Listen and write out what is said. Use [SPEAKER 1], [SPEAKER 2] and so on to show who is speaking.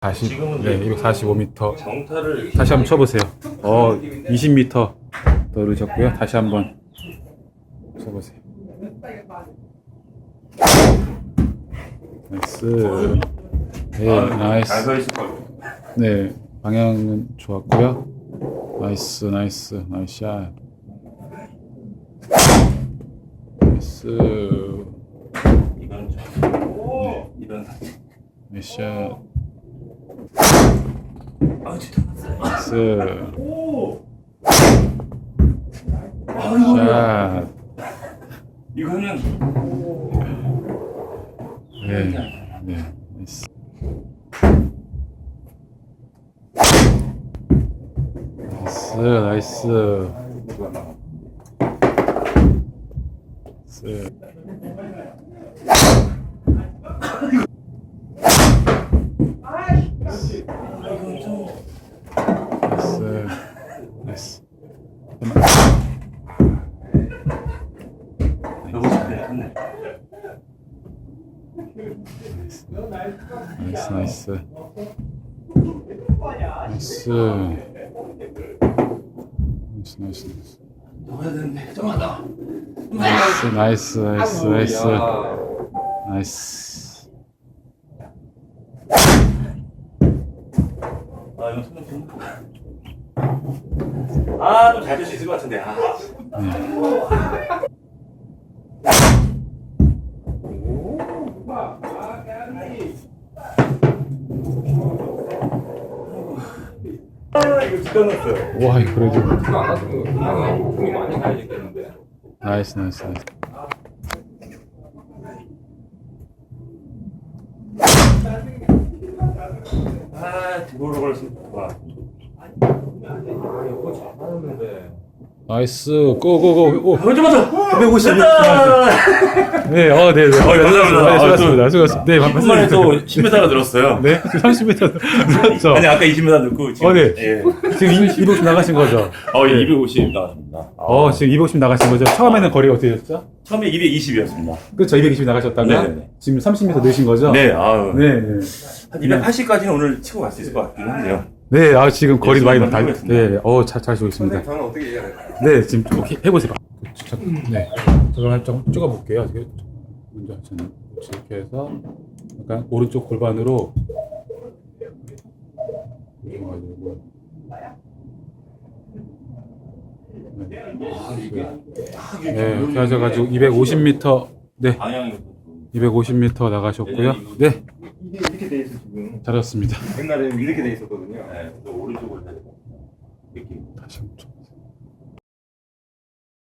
[SPEAKER 1] 40,
[SPEAKER 2] 지금은
[SPEAKER 1] 네,
[SPEAKER 2] 이제
[SPEAKER 1] 245m.
[SPEAKER 2] 정타를
[SPEAKER 1] 다시 한번 쳐보세요. 어, 20m 떨어졌고요. 다시 한번 쳐보세요. 나이스. 네, 나이스.
[SPEAKER 2] 있을 걸.
[SPEAKER 1] 네, 방향은 좋았고요. 나이스, 나이스, 나이스 샷. 나이스.
[SPEAKER 2] 네, 이건
[SPEAKER 1] 나이스 샷.
[SPEAKER 2] 아.
[SPEAKER 1] 나이스.
[SPEAKER 2] 아이고
[SPEAKER 1] 샷.
[SPEAKER 2] 이거는
[SPEAKER 1] 네, 네, 나이스. 나이스, 나이스. 나이스. 나이스. 나이스.
[SPEAKER 2] 너무 잘했네.
[SPEAKER 1] 나이스 나이스 나이스 나이스 나이스 나이스
[SPEAKER 2] 넣어야 되는데 좀만 더.
[SPEAKER 1] 나이스 나이스 나이스 나이스 나이스
[SPEAKER 2] 아 이건 손좀 좀. 아 좀 잘 될 수 있을 것 같은데. 아. 아 이거 진짜.
[SPEAKER 1] 와 이거 그래도
[SPEAKER 3] 그거 안 왔으면 그냥 공이 많이 가야겠는데.
[SPEAKER 1] 나이스 나이스 나이스
[SPEAKER 2] 아.
[SPEAKER 3] 아 이거 잘하는데.
[SPEAKER 1] 나이스 고고고
[SPEAKER 2] 어, 좀만 더.
[SPEAKER 1] 150
[SPEAKER 2] 됐다.
[SPEAKER 1] 네, 어, 네, 네. 어,
[SPEAKER 2] 감사합니다.
[SPEAKER 1] 네, 수고하셨습니다.
[SPEAKER 2] 아,
[SPEAKER 1] 수고하셨습니다. 네,
[SPEAKER 2] 10분 만에 또 10m가 늘었어요.
[SPEAKER 1] 네, 30m. 그렇죠.
[SPEAKER 2] 아니 아까 20m 넣고 지금
[SPEAKER 1] 어, 네.
[SPEAKER 2] 예.
[SPEAKER 1] 지금 250 나가신 거죠?
[SPEAKER 2] 어250 나왔습니다.
[SPEAKER 1] 어, 지금 250 나가신 거죠? 처음에는 거리가 어떻게 되셨죠?
[SPEAKER 2] 처음에 220이었습니다.
[SPEAKER 1] 그렇죠, 220 나가셨다가
[SPEAKER 2] 네네네.
[SPEAKER 1] 지금 30m 넣으신 거죠?
[SPEAKER 2] 네, 아유.
[SPEAKER 1] 네, 네.
[SPEAKER 2] 한 280까지는 오늘 치고 갈 수 있을 것 같긴 한데요.
[SPEAKER 1] 네, 아, 지금 거리도 많이
[SPEAKER 2] 한번
[SPEAKER 1] 다,
[SPEAKER 2] 해보겠습니다.
[SPEAKER 1] 네, 어, 잘, 잘 쓰고 있습니다.
[SPEAKER 3] 저는 어떻게 해야 될까요?
[SPEAKER 1] 네, 지금 좀 해- 해보세요. 저, 네. 저를 좀 찍어볼게요. 이게 먼저 저는 이렇게 해서 약간 오른쪽 골반으로 이용가지고 네, 네, 이렇게 하셔가지고 250m, 네,
[SPEAKER 2] 방향이
[SPEAKER 1] 250m 나가셨고요. 네,
[SPEAKER 3] 이게 이렇게 돼 있어 지금.
[SPEAKER 1] 잘했습니다.
[SPEAKER 3] 옛날에는 이렇게 돼 있었거든요.
[SPEAKER 2] 네, 오른쪽으로 다시 뭐, 한번